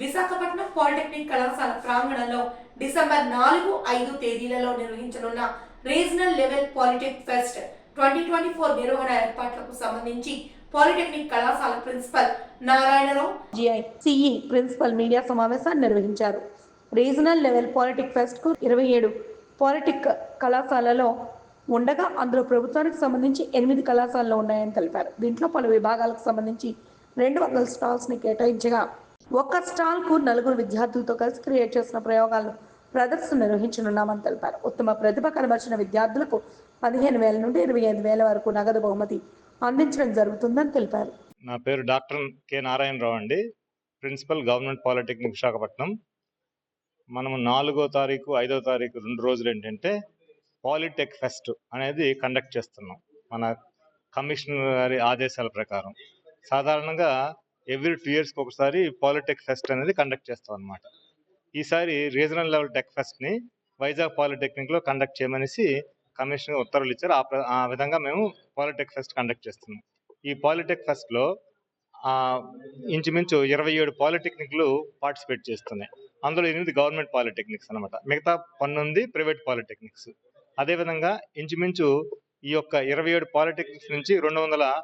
Visakhapatnam polytechnic కళాశాల ప్రాంగణంలో December నాలుగు ఐదు తేదీలలో నిర్వహించనున్న regional level polytech fest twenty twenty four నిర్వహణ ఏర్పాట్లకు సంబంధించి పాలిటెక్నిక్ కళాశాల principal Narayanarao G I C E principal media సమావేశాన్ని నిర్వహించారు. రీజనల్ లెవెల్ పాలిటిక్ ఫెస్ట్కు ఇరవై ఏడు పాలిటిక్ కళాశాలలో ఉండగా అందులో ప్రభుత్వానికి సంబంధించి ఎనిమిది కళాశాలలు ఉన్నాయని తెలిపారు. దీంట్లో పలు విభాగాలకు సంబంధించి రెండు వందల స్టాల్స్ని కేటాయించగా ఒక్క స్టాల్కు నలుగురు విద్యార్థులతో కలిసి క్రియేట్ చేసిన ప్రయోగాలను ప్రదర్శన నిర్వహించనున్నామని తెలిపారు. ఉత్తమ ప్రతిభ కనబరిచిన విద్యార్థులకు పదిహేను వేల నుండి ఇరవై ఐదు వేల వరకు నగదు బహుమతి అందించడం జరుగుతుందని తెలిపారు. నా పేరు డాక్టర్ కె నారాయణరావు అండి. Principal government polytechnic Visakhapatnam. మనము నాలుగో తారీఖు ఐదో తారీఖు రెండు రోజులు ఏంటంటే పాలిటెక్ ఫెస్ట్ అనేది కండక్ట్ చేస్తున్నాం. మన కమిషనర్ గారి ఆదేశాల ప్రకారం. సాధారణంగా ఎవ్రీ టూ ఇయర్స్కి ఒకసారి పాలిటెక్ ఫెస్ట్ అనేది కండక్ట్ చేస్తాం అనమాట ఈసారి రీజనల్ లెవెల్ టెక్ ఫెస్ట్ని వైజాగ్ పాలిటెక్నిక్లో కండక్ట్ చేయమనేసి కమిషనర్ ఉత్తర్వులు ఇచ్చారు. ఆ ప్ర- ఆ విధంగా మేము పాలిటెక్ ఫెస్ట్ కండక్ట్ చేస్తున్నాం. ఈ పాలిటెక్ ఫెస్ట్లో ఇంచుమించు ఇరవై ఏడు పాలిటెక్నిక్లు పార్టిసిపేట్ చేస్తున్నాయి. అందులో ఎనిమిది గవర్నమెంట్ పాలిటెక్నిక్స్ అన్నమాట. మిగతా పన్నెండు ప్రైవేట్ పాలిటెక్నిక్స్. అదేవిధంగా ఇంచుమించు ఈ యొక్క ఇరవై ఏడు పాలిటెక్నిక్స్ నుంచి రెండు వందల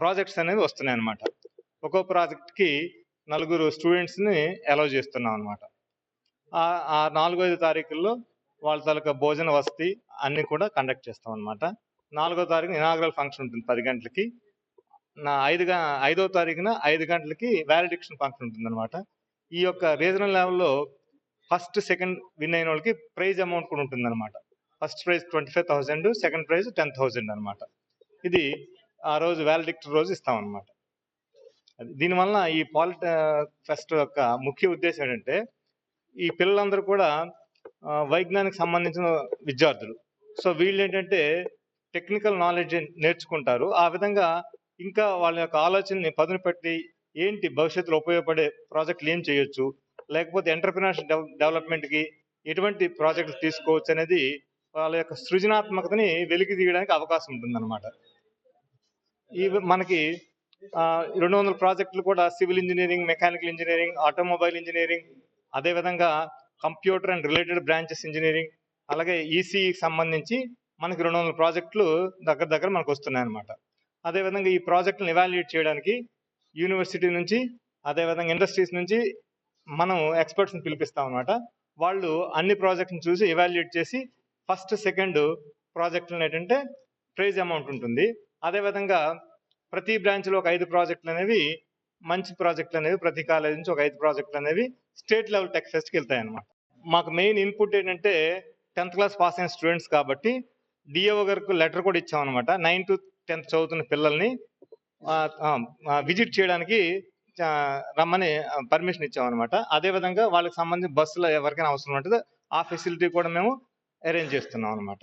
ప్రాజెక్ట్స్ అనేవి వస్తున్నాయి అనమాట ఒక్కో ప్రాజెక్ట్కి నలుగురు స్టూడెంట్స్ని అలౌ చేస్తున్నాం అనమాట ఆ నాలుగో ఐదు తారీఖుల్లో వాళ్ళ తాలూకా భోజన వసతి అన్ని కూడా కండక్ట్ చేస్తాం అనమాట నాలుగో తారీఖు ఇనాగ్రల్ ఫంక్షన్ ఉంటుంది పది గంటలకి. నా ఐదు ఐదో తారీఖున ఐదు గంటలకి వ్యాలిడిక్షన్ ఫంక్షన్ ఉంటుంది అనమాట ఈ యొక్క రీజనల్ లెవెల్లో ఫస్ట్ సెకండ్ విన్ అయిన వాళ్ళకి ప్రైజ్ అమౌంట్ కూడా ఉంటుంది అనమాట first prize twenty five thousand second prize ten thousand అనమాట ఇది ఆ రోజు వ్యాలిడిక్టర్ రోజు ఇస్తాం అనమాట దీనివల్ల ఈ పాలిట ఫెస్ట్ యొక్క ముఖ్య ఉద్దేశం ఏంటంటే ఈ పిల్లలందరూ కూడా వైజ్ఞానిక సంబంధించిన విద్యార్థులు. సో వీళ్ళు ఏంటంటే టెక్నికల్ నాలెడ్జ్ నేర్చుకుంటారు. ఆ విధంగా ఇంకా వాళ్ళ యొక్క ఆలోచనని పదును పెట్టి ఏంటి భవిష్యత్తులో ఉపయోగపడే ప్రాజెక్టులు ఏం చేయొచ్చు? లేకపోతే ఎంటర్ప్రినర్షిప్ డెవలప్మెంట్కి ఎటువంటి ప్రాజెక్టులు తీసుకోవచ్చు అనేది వాళ్ళ యొక్క సృజనాత్మకతని వెలికి తీయడానికి అవకాశం ఉంటుందన్నమాట. ఈ మనకి రెండు వందల ప్రాజెక్టులు కూడా civil engineering mechanical engineering automobile engineering అదేవిధంగా computer and related branches engineering అలాగే ఈసీకి సంబంధించి మనకి రెండు వందల ప్రాజెక్టులు దగ్గర దగ్గర మనకు వస్తున్నాయి అనమాట అదేవిధంగా ఈ ప్రాజెక్టులను ఇవాల్యుయేట్ చేయడానికి యూనివర్సిటీ నుంచి అదేవిధంగా ఇండస్ట్రీస్ నుంచి మనం ఎక్స్పర్ట్స్ని పిలిపిస్తాం అనమాట వాళ్ళు అన్ని ప్రాజెక్ట్ని చూసి ఇవాల్యుయేట్ చేసి ఫస్ట్ సెకండ్ ప్రాజెక్టులను ఏంటంటే ప్రైజ్ అమౌంట్ ఉంటుంది. అదేవిధంగా ప్రతి బ్రాంచ్లో ఒక ఐదు ప్రాజెక్టులు అనేవి మంచి ప్రాజెక్టులు అనేవి ప్రతి కాలేజ్ నుంచి ఒక ఐదు ప్రాజెక్టులు అనేవి స్టేట్ లెవెల్ టెక్ ఫెస్ట్కి వెళ్తాయి అనమాట మాకు మెయిన్ ఇన్పుట్ ఏంటంటే టెన్త్ క్లాస్ పాస్ అయిన స్టూడెంట్స్ కాబట్టి డిఓ గారికి లెటర్ కూడా ఇచ్చామన్నమాట. నైన్ టు టెన్త్ చదువుతున్న పిల్లల్ని విజిట్ చేయడానికి రమ్మని పర్మిషన్ ఇచ్చామన్నమాట. అదేవిధంగా వాళ్ళకి సంబంధించి బస్సులో ఎవరికైనా అవసరం ఉంటుంది ఆ ఫెసిలిటీ కూడా మేము అరేంజ్ చేస్తున్నాం అనమాట